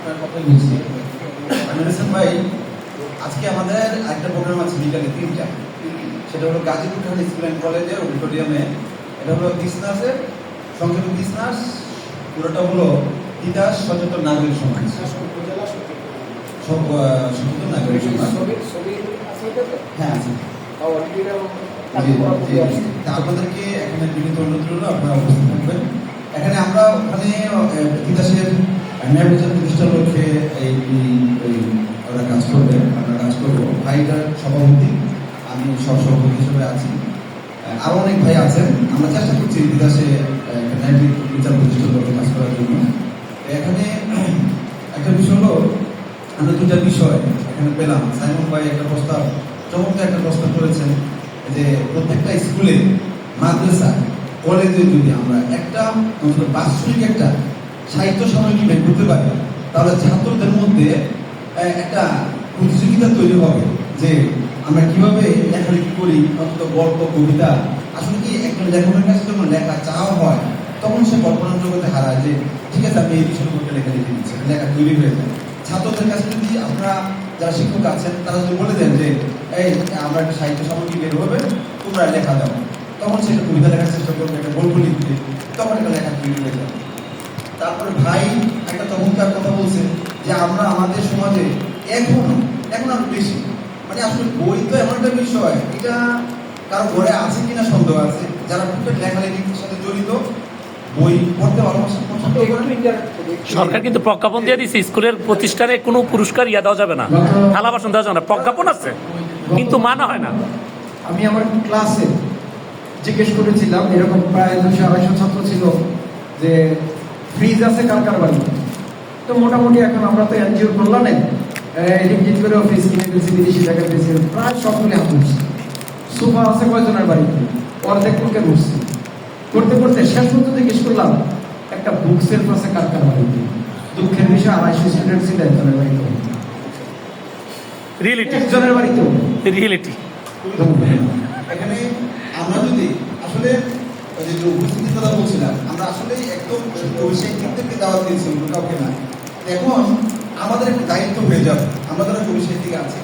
আপনার কথাই বলছি আমি হোসেন ভাই, আজকে আমাদের একটা প্রোগ্রাম আছে, বিকালে, তিনটা। সেটা হলো গাজীপুর খান স্কুল অ্যান্ড কলেজের অডিটোরিয়ামে। এটা হলো কৃষ্ণাসের, সংক্ষেপে কৃষ্ণাস, পুরোটা হলো তিতাস সচেতন নাগরিক সমাজ। সব সচেতন নাগরিক সমাজ। হ্যাঁ আছে। আপনাদেরকে এখানে বিনীত অনুরোধ রইল, আপনারা উপস্থিত থাকবেন। এখানে আমরা ওখানে তিতাসের ন্যায়বিচার প্রতিষ্ঠার লক্ষ্যে এই ওরা কাজ করবে আমরা কাজ করব ভাইটার সভাপতি আমি সব সভাপতি হিসেবে আছি আহ, আরও অনেক ভাই আছেন আমরা চেষ্টা করছি ন্যায় বিচার প্রতিষ্ঠার লক্ষ্যে কাজ করার জন্য এখানে একটা বিষয় হলো আমরা দুটা বিষয় এখানে পেলাম সাইমন ভাই একটা প্রস্তাব চমৎকার একটা প্রস্তাব করেছেন যে প্রত্যেকটা স্কুলে মাদ্রাসা কলেজে যদি আমরা একটা বাৎসরিক একটা সাহিত্য সামগ্রী বের করতে পারি? তাহলে ছাত্রদের মধ্যে একটা প্রতিযোগিতা তৈরি হবে যে আমরা কীভাবে লেখালেখি করি অন্তত গল্প, কবিতা। আসলে কি, একজন লেখকের কাছে যখন লেখা চাওয়া হয়, তখন সে কল্পনার জগতে হারায় যে, ঠিক আছে, আমি এই বিষয়ের উপর লেখা লিখে দিচ্ছি লেখা তৈরি হয়ে যায় ছাত্রদের কাছে যদি আপনারা, যারা শিক্ষক আছেন, তারা যদি বলে দেন যে, এই, আমরা একটা সাহিত্য সামগ্রী বের হবে? তোমরা লেখা দাও। তখন সেটা কবিতা লেখার চেষ্টা করবে, একটা গল্প লিখতে তখন একটা লেখা তৈরি হয়ে যাবে। তারপরে ভাই একটা চমৎকার কথা বলছে যে আমরা আমাদের সমাজে এখনও এখন আরও বেশি। মানে আসলে বই তো এমন একটা বিষয় এটা কারও ঘরে আছে কিনা সন্দেহ আছে? যারা খুব লেখালেখির সাথে জড়িত বই পড়তে ভালোবাসেন পছন্দ সরকার কিন্তু প্রজ্ঞাপন দিয়ে দিচ্ছে স্কুলের প্রতিষ্ঠানে কোনো পুরস্কার ইয়া দেওয়া যাবে না। থালা বাসন দেওয়া যাবে না। প্রজ্ঞাপন আছে কিন্তু মানা হয় না। আমি আমার ক্লাসে জিজ্ঞেস করেছিলাম এরকম প্রায় দুশো আড়াইশো ছাত্র ছিল যে ফ্রিজ আছে কার কার বাড়িতে তো মোটামুটি এখন আমরা তো এনজিওর কল্যাণে রিমজিট করেও ফ্রিজ কিনে দিয়েছি বিদেশি জায়গায় দিয়েছি প্রায় সবগুলি উঠছে সোফা আছে কয়জনের বাড়িতে অর্ধেক লোকে বসছে। করতে করতে শেষ পর্যন্ত জিজ্ঞেস করলাম একটা বুক সেলফ আছে কার কার বাড়িতে দুঃখের বিষয় আড়াইশো স্টুডেন্ট ছিল একজনের বাড়িতে রিয়েলিটি একজনের বাড়িতেও রিয়েলিটি এখানে আমরা যদি আসলে যে কথা বলছিলাম, আমরা আসলে একদম কবিসাহিত্যিকদেরকে দাওয়াত দিয়েছি, অন্য কাউকে না। এখন আমাদের একটা দায়িত্ব হয়ে যাবে। আমরা যারা কবিসাহিত্যিক আছি,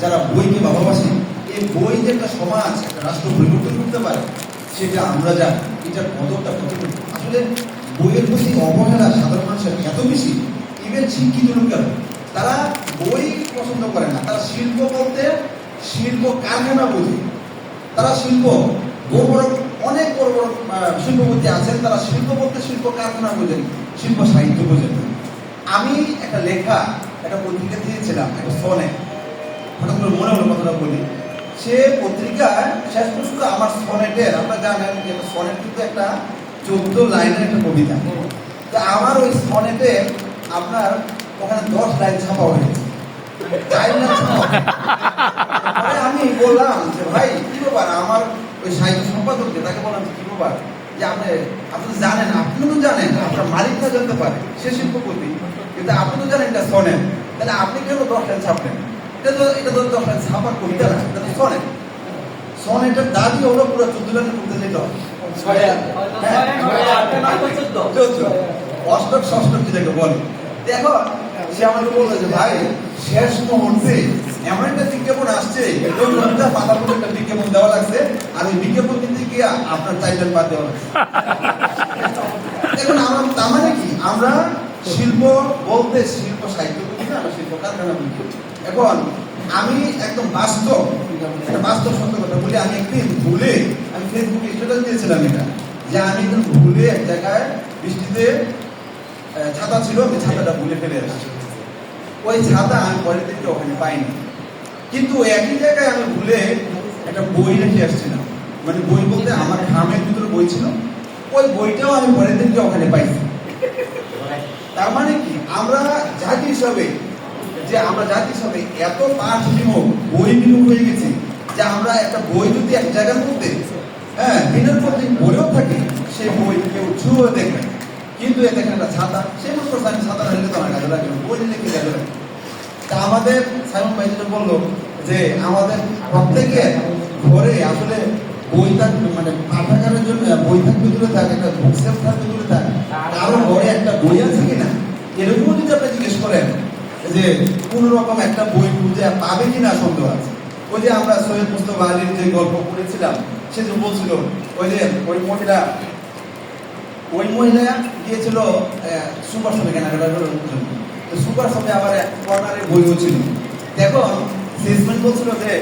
যারা বইকে ভালোবাসি, এই বই যে একটা সমাজ, একটা রাষ্ট্র পরিবর্তন করতে পারে, সেটা আমরা জানি, এটার কতটা কতটুকু? আসলে বইয়ের প্রতি অবহেলা সাধারণ মানুষের এত বেশি ইভেন শিক্ষিত লোকেরা তারা বই পছন্দ করে না, তারা শিল্প বলতে শিল্প কারখানা বোঝে। তারা শিল্প, বড় বড় অনেক বড় বড় শিল্পপতি আছেন, তারা শিল্প বলতে শিল্প কারখানা বোঝেন, শিল্প সাহিত্য বোঝেন। আমি একটা লেখা, একটা পত্রিকা দিয়েছিলাম, একটা সনে হঠাৎ করে মনে হলো কথাটা বলি। সে পত্রিকায় শেষ পর্যন্ত আমার সনেটের আপনারা জানেন যে সনেট কিন্তু একটা চোদ্দ লাইনের একটা কবিতা। তো আমার ওই সনেটে আপনার ওখানে দশ লাইন ছাপা হয়েছে। পরে আমি বললাম যে, ভাই, কি ব্যাপার? আমার ওই সাহিত্য সম্পাদক যে তাকে বললাম যে কি ব্যাপার যে আপনি আপনি তো জানেন আপনি তো জানেন আপনার মালিকটা জানতে পারে সে শিল্পপতি কিন্তু আপনি তো জানেন এটা শোনেন। তাহলে আপনি কেন দশ লাইন ছাপলেন? এটা তো এটা তো দশ লাইন ছাপার কবিতা না এটা তো শোনেন। সনেটের দাবি হলো পুরো চোদ্দ লাইনে করতে যেতে হবে। অষ্টক ষষ্ঠক যেটাকে বলে। দেখো সে আমাকে বলল যে ভাই শেষ মুহূর্তে এমন একটা বিজ্ঞাপন আসছে একটা বিজ্ঞাপন দেওয়া লাগছে, আর ওই বিজ্ঞাপন দিতে গিয়ে আপনার টাইটেল বাদ দেওয়া লাগছে। দেখুন, আমরা তার মানে কি? আমরা শিল্প বলতে শিল্প সাহিত্য না, আমরা শিল্প কারখানা এখন, আমি একদম বাস্তব বাস্তব সত্য কথা বলি, আমি একদিন ভুলে, আমি ফেসবুকে স্ট্যাটাস দিয়েছিলাম এটা, যে আমি একদিন ভুলে এক জায়গায় বৃষ্টিতে ছাতা ছিল, আমি ছাতাটা ভুলে ফেলে ওই ছাতা আমি পরের দিনকে ওখানে পাইনি। কিন্তু একই জায়গায় আমি ভুলে একটা বই রেখে আসছিলাম। মানে বই বলতে আমার খামের ভিতরে বই ছিল। ওই বইটাও আমি পরের দিনকে ওখানে পাইছি। তার মানে কি? আমরা জাতি হিসাবে, যে আমরা জাতি হিসাবে এত পাঠ বিমুখ বই বিমুখ হয়ে গেছি যে আমরা একটা বই যদি এক জায়গার মধ্যে হ্যাঁ দিনের পর দিন বইও থাকে, সেই বই কেউ ছুঁয়ে দেখবে কিন্তু এ দেখেন একটা ছাতা সে মনে করছে আমি ছাতা নিলে তো আমার কাজে লাগবে বই কি লাগবে তা আমাদের সাইমন ভাই যেটা বলল যে আমাদের প্রত্যেকের ঘরে আসলে বই থাকবে মানে পাঠাগারের জন্য বই থাকবে দূরে থাক, একটা বুক সেলফ থাকবে দূরে থাক, কারও ঘরে একটা বই আছে কিনা? এরকমও যদি আপনি জিজ্ঞেস করেন যে কোন রকম একটা বই খুঁজে পাবে কিনা সন্দেহ আছে। ওই যে আমরা সৈয়দ মুস্তফা আলীর যে গল্প পড়েছিলাম, সে যে বলছিল, ওই যে ওই মহিলা ওই মহিলা গিয়েছিল সুপার শপে কেনাকাটা এক বইও ছিল। দেখো সেলসম্যান বলছিল যে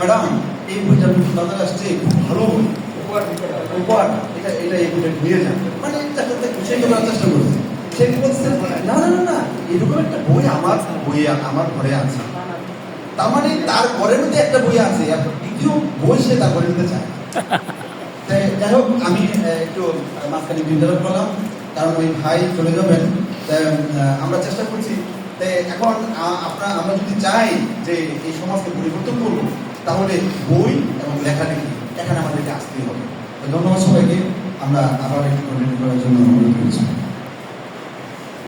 ম্যাডাম এই বইটা আসছে খুব ভালো বই। উপহার এটা এটা এই বইটা নিয়ে যান। মানে করার চেষ্টা করছে। সে বলছে? না না না এরকম একটা বই আমার আমার ঘরে আছে। তার মানে তার ঘরের মধ্যে একটা বই আছে দ্বিতীয় বই সে তার ঘরে নিতে চায় যাই হোক আমি একটু মাঝখানে বিদ্যালয় করলাম কারণ ওই ভাই চলে যাবেন। আমরা চেষ্টা করছি। এখন আপনার, আমরা যদি চাই যে এই সমাজকে পরিবর্তন করব, তাহলে বই এবং লেখালেখি এখানে আমাদেরকে আসতেই হবে। ধন্যবাদ সবাইকে। আমরা আবার একটু করার জন্য অনুরোধ করছি।